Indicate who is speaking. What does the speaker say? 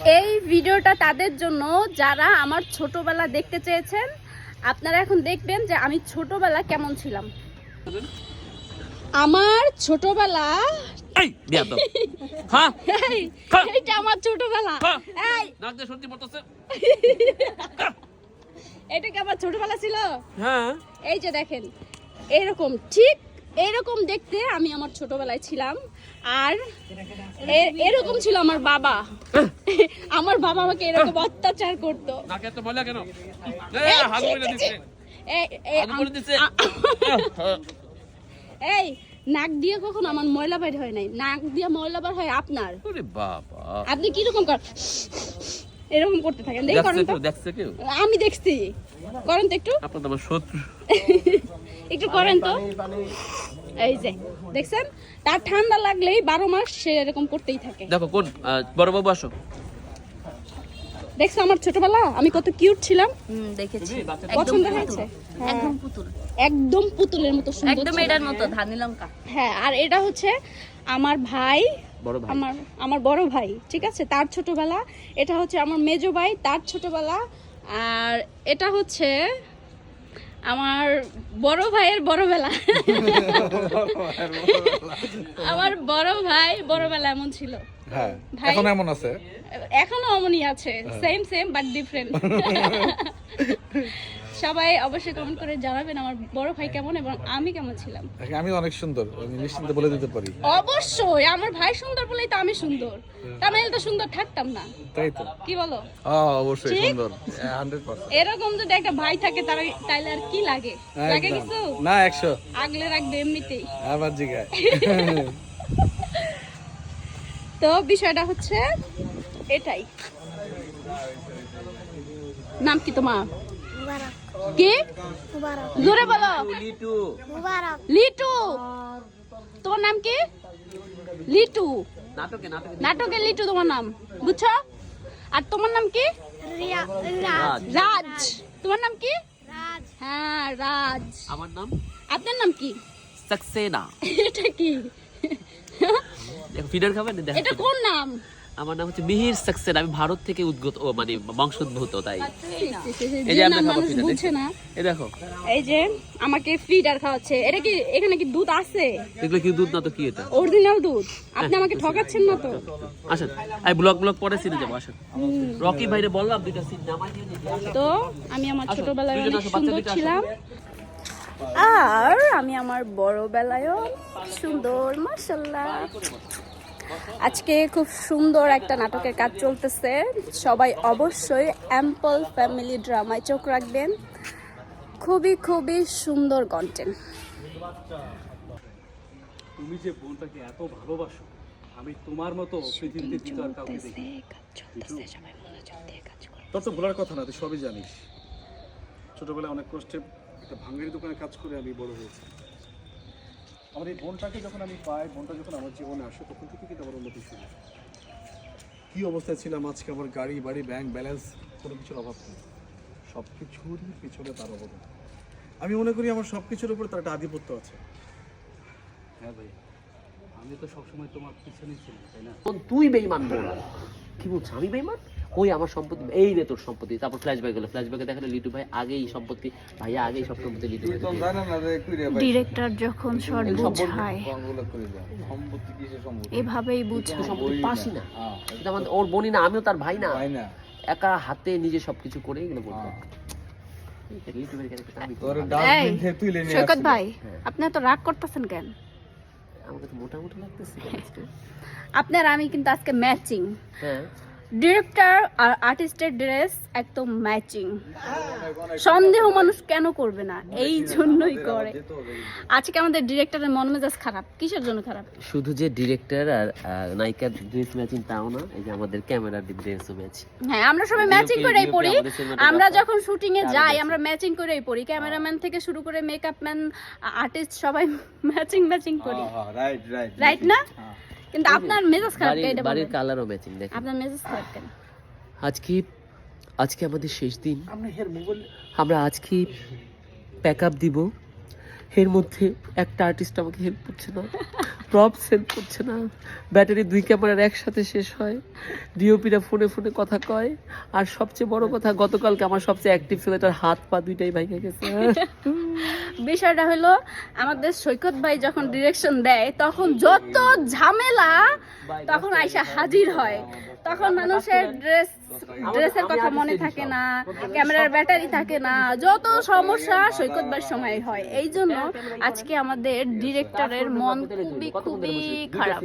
Speaker 1: এই ভিডিওটা তাদের জন্য যারা আমার ছোটবেলা দেখতে চেয়েছেন আপনারা এখন দেখবেন যে আমি ছোটবেলা কেমন ছিলাম। আমার ছোটবেলা
Speaker 2: এই হ্যাঁ? হ্যাঁ।
Speaker 1: এইটা আমার ছোটবেলা।
Speaker 2: হ্যাঁ।
Speaker 1: এটা কি আমার ছোটবেলা ছিল?
Speaker 2: হ্যাঁ।
Speaker 1: এই যে দেখেন এরকম ঠিক এরকম দেখতে আমি আমার ছোটবেলায় ছিলাম। আর এরকম ছিল আমার বাবা। আমার বাবা আমাকে এরকম অত্যাচার করতো। এই, নাক দিয়ে কখন আমার ময়লা বের হয় নাই। নাক দিয়ে ময়লা বের হয় আপনার। আপনি কীরকম কর এরকম করতে থাকেন। দেখি করেন তো।
Speaker 2: দেখছে কেউ?
Speaker 1: আমি দেখছি। করেন তো একটু।
Speaker 2: আপনার তো আমার শত্রু।
Speaker 1: একটু করেন তো। এই যে দেখছেন? তার ঠান্ডা লাগলেই বারো মাস সে এরকম করতেই থাকে।
Speaker 2: দেখো কোন আহ, বড় বাবু আসো।
Speaker 1: দেখছ আমার ছোটবেলা? আমি কত কিউট ছিলাম।
Speaker 3: হুম দেখেছি।
Speaker 1: পছন্দ হয়েছে? হ্যাঁ।
Speaker 3: একদম পুতুল।
Speaker 1: একদম পুতুলের মতো সুন্দর
Speaker 3: একদম এটার মতো ধানি লঙ্কা
Speaker 1: হ্যাঁ আর এটা হচ্ছে আমার ভাই
Speaker 2: ভাই।
Speaker 1: আমার আমার বড় ভাই ঠিক আছে? তার ছোটবেলা এটা হচ্ছে আমার মেজো ভাই তার ছোটবেলা আর এটা হচ্ছে আমার বড় ভাইয়ের বড়বেলা। আমার বড় ভাই বড়বেলা এমন ছিল।
Speaker 4: হ্যাঁ
Speaker 1: ভাই-
Speaker 4: এখন এমন আছে?
Speaker 1: এখনও অমনই আছে সেম সেম বাট ডিফারেন্ট সবাই অবশ্যই কমেন্ট করে জানাবেন আমার বড় ভাই কেমন এবং আমি কেমন ছিলাম।
Speaker 4: আমি অনেক সুন্দর আমি নিশ্চিন্তে বলে দিতে পারি।
Speaker 1: অবশ্যই আমার ভাই সুন্দর বলেই তো আমি সুন্দর। তা নাহলে তো সুন্দর থাকতাম না।
Speaker 4: তাই তো?
Speaker 1: কি বলো?
Speaker 4: হ্যাঁ অবশ্যই সুন্দর। হান্ড্রেড পার্সেন্ট
Speaker 1: এরকম যদি একটা ভাই থাকে তার তাইলে আর কি লাগে? লাগে কিছু?
Speaker 4: না একশো।
Speaker 1: আগলে রাখবে এমনিতেই।
Speaker 4: আবার জিগায়।
Speaker 1: তো বিষয়টা হচ্ছে এটাই। নাম কি তোমার? কি? জোরে বলো।
Speaker 2: লিটু
Speaker 1: লিটু। তোমার নাম কি? লিটু।
Speaker 2: নাটকে
Speaker 1: লিটু। তোমার নাম। বুঝছ? আর তোমার নাম কি?
Speaker 2: রাজ।
Speaker 1: রাজ। তোমার নাম কি? হ্যাঁ রাজ।
Speaker 2: আমার নাম?
Speaker 1: আপনার নাম কি?
Speaker 2: সাকসেনা।
Speaker 1: এটা কি?
Speaker 2: দেখো ফিডার খাবেন?
Speaker 1: এটা কোন নাম?
Speaker 2: আমার নাম হচ্ছে মিহির সাকসেনা আমি ভারত থেকে উদ্গত ও মানে বংশোদ্ভূত তাই। এই
Speaker 1: যে
Speaker 2: আমরা খাব
Speaker 1: বুঝছে না।
Speaker 2: এই দেখো।
Speaker 1: এই যে আমাকে ফিডার খাওয়াচ্ছে এটা কি এখানে কি দুধ আছে?
Speaker 2: এগুলো কি দুধ না তো কি এটা?
Speaker 1: অরিজিনাল দুধ? আপনি আমাকে ঠকাচ্ছেন না তো?
Speaker 2: আসেন এই ব্লগ ব্লগ পরে সিনে যাব আসেন। রকি ভাইরে বললাম দুইটা সিন নামাই দিয়ে
Speaker 1: তো আমি আমার ছোটবেলায় অনেক সুন্দর ছিলাম। আর আমি আমার বড়বেলায়ও সুন্দর মাসাল্লাহ আজকে খুব সুন্দর একটা নাটকের কাজ চলতেছে। সবাই অবশ্যই অ্যাম্পল ফ্যামিলি ড্রামায় চোখ রাখবেন। খুবই খুবই সুন্দর কন্টেন্ট
Speaker 5: তুমি যে বোনটাকে এত ভালোবাসো আমি তোমার মতো পৃথিবীতে দ্বিতীয় আর কাউকে দেখি তোর তো ভোলার কথা না তুই সবই জানিস। ছোটবেলায় অনেক কষ্টে একটা ভাঙ্গারি দোকানে কাজ করে আমি বড় হয়েছি। আমার এই বোনটাকে যখন আমি পাই বোনটা যখন আমার জীবনে আসে তখন থেকে কিন্তু আমার উন্নতি শুরু কী অবস্থায় ছিলাম আজকে? আমার গাড়ি বাড়ি ব্যাংক ব্যালেন্স কোনো কিছুর অভাব নেই। সব কিছুরই পিছনে তার অবদান। আমি মনে করি আমার সব কিছুর উপরে তার একটা আধিপত্য আছে। হ্যাঁ ভাই আমি তো সবসময় তোমার পিছনেই ছিলাম তাই না?
Speaker 2: তখন তুই বেইমান বল কি বলছ? আমি বেইমান ওই আমার সম্পত্তি? এই রে তোর সম্পত্তি। তারপর ফ্ল্যাশব্যাক হলো। ফ্ল্যাশব্যাকে দেখাল লিটু ভাই আগেই সম্পত্তি। ভাইয়া আগেই সব সম্পত্তি লিটু ভাই
Speaker 1: ডিরেক্টর যখন শর্ট বুঝায়
Speaker 4: সম্পত্তি কিসের সম্পত্তি
Speaker 1: এভাবেই বুঝায়।
Speaker 2: সম্পত্তি পাসি না। কিন্তু আমাদের ওর বোনই না আমিও তার ভাই না। একা হাতে নিজে সবকিছু করে এগুলো বলতো লিটু ভাইয়ের ক্যারেক্টারটা আমি
Speaker 4: তোর
Speaker 2: খুব
Speaker 1: এই,
Speaker 4: ডাস্টবিন থেকে তুলে নিয়ে
Speaker 1: সৈকত ভাই আপনি এত রাগ করতেছেন কেন?
Speaker 2: আমাকে তো মোটামুটি লাগতেছে।
Speaker 1: আপনার আমি কিন্তু আজকে ম্যাচিং
Speaker 2: হ্যাঁ।
Speaker 1: ডিরেক্টর আর আর্টিস্টের ড্রেস একদম ম্যাচিং। সন্দেহ মানুষ কেন করবে না? এই জন্যই করে। আজকে আমাদের ডিরেক্টরের মন মেজাজ খারাপ। কিসের জন্য খারাপ?
Speaker 2: শুধু যে ডিরেক্টর আর নায়িকার ড্রেস ম্যাচিং তাও না এই যে আমাদের ক্যামেরার ড্রেসও ম্যাচ।
Speaker 1: হ্যাঁ আমরা সবাই ম্যাচিং করেই পড়ি। আমরা যখন শুটিং এ যাই আমরা ম্যাচিং করেই পড়ি। ক্যামেরাম্যান থেকে শুরু করে মেকআপ ম্যান আর্টিস্ট সবাই ম্যাচিং ম্যাচিং করি।
Speaker 4: হ্যাঁ, right, right.
Speaker 1: রাইট না? কিন্তু আপনার মেজাজ খারাপ কেন
Speaker 2: বাড়ির
Speaker 1: এটা
Speaker 2: বাড়ির কালারও ম্যাচিং দেখেন।
Speaker 1: আপনার মেজাজ খারাপ কেন?
Speaker 2: আজকে আজকে আমাদের শেষ দিন। আমরা আজকে প্যাক আপ দিব। এর মধ্যে একটা আর্টিস্ট আমাকে হেল্প করছে না। প্রপ সেল করছে না। ব্যাটারি দুই ক্যামেরার একসাথে শেষ হয়। ডিওপিরা ফোনে ফোনে কথা কয়। আর সবচেয়ে বড় কথা গতকালকে আমার সবচেয়ে অ্যাক্টিভ ছিল এটার হাত পা দুইটাই ভাইকে গেছে।
Speaker 1: বিষয়টা হলো আমাদের সৈকত ভাই যখন ডিরেকশন দেয় তখন যত ঝামেলা তখন আইসা হাজির হয়। তখন মানুষের ড্রেস ড্রেসের কথা মনে থাকে না ক্যামেরার ব্যাটারি থাকে না যত সমস্যা সৈকতবার সময় হয়। এই জন্য আজকে আমাদের ডিরেক্টরের মন খুবই খুবই খারাপ।